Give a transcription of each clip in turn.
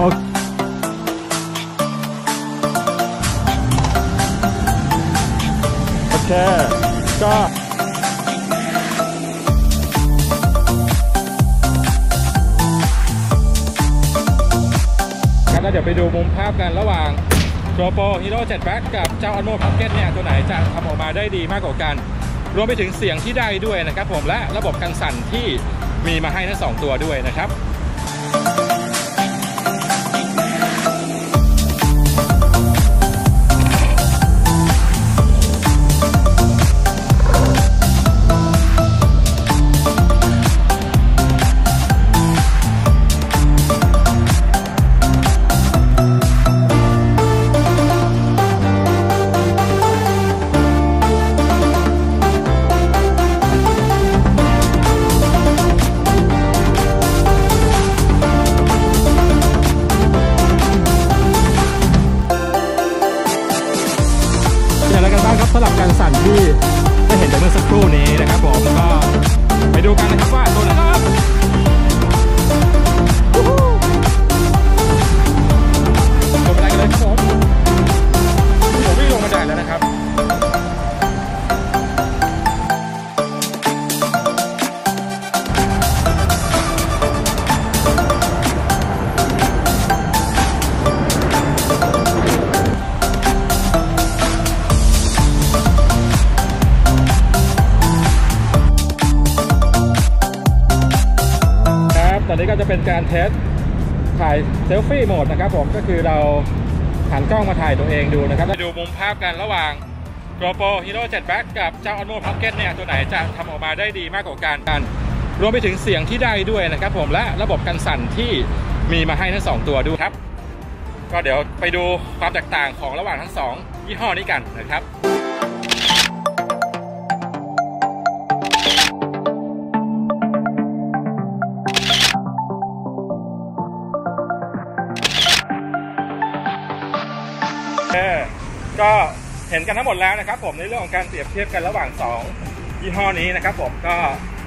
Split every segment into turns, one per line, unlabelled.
โอเคโอเคก็งั้นแล้วเดี๋ยวไปดูมุมภาพกันระหว่าง GoPro Hero 7 Black กับเจ้า Anmo Pocket เนี่ย ตัวไหนจะทำออกมาได้ดีมากกว่ากัน รวมไปถึงเสียงที่ได้ด้วยนะครับผมและระบบกันสั่นที่มีมาให้ทั้งสองตัวด้วยนะครับ สำหรับการสั่นที่ได้เห็นไปเมื่อสักครู่นี้นะครับผมก็ไปดูกันนะครับ ตอนนี้ก็จะเป็นการเทสถ่ายเซลฟี่โหมดนะครับผมก็คือเราหันกล้องมาถ่ายตัวเองดูนะครับดูมุมภาพกันระหว่าง GoPro Hero 7 Black กับเจ้า Osmo Pocket เนี่ยตัวไหนจะทำออกมาได้ดีมากกว่ากันกัน รวมไปถึงเสียงที่ได้ด้วยนะครับผมและระบบกันสั่นที่มีมาให้ทั้งสองตัวด้วยครับ ก็เดี๋ยวไปดูความแตกต่างของระหว่างทั้งสองยี่ห้อนี้กันนะครับ เออก็เห็นกันทั้งหมดแล้วนะครับ ผมในเรื่องของการเปรียบเทียบกันระหว่าง 2 ยี่ห้อนี้นะครับ ผมก็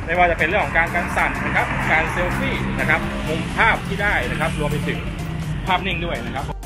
ไม่ว่าจะเป็นเรื่องของการการสั่นนะครับ การเซลฟี่นะครับ มุมภาพที่ได้นะครับ รวมไปถึงภาพนิ่งด้วยนะครับผม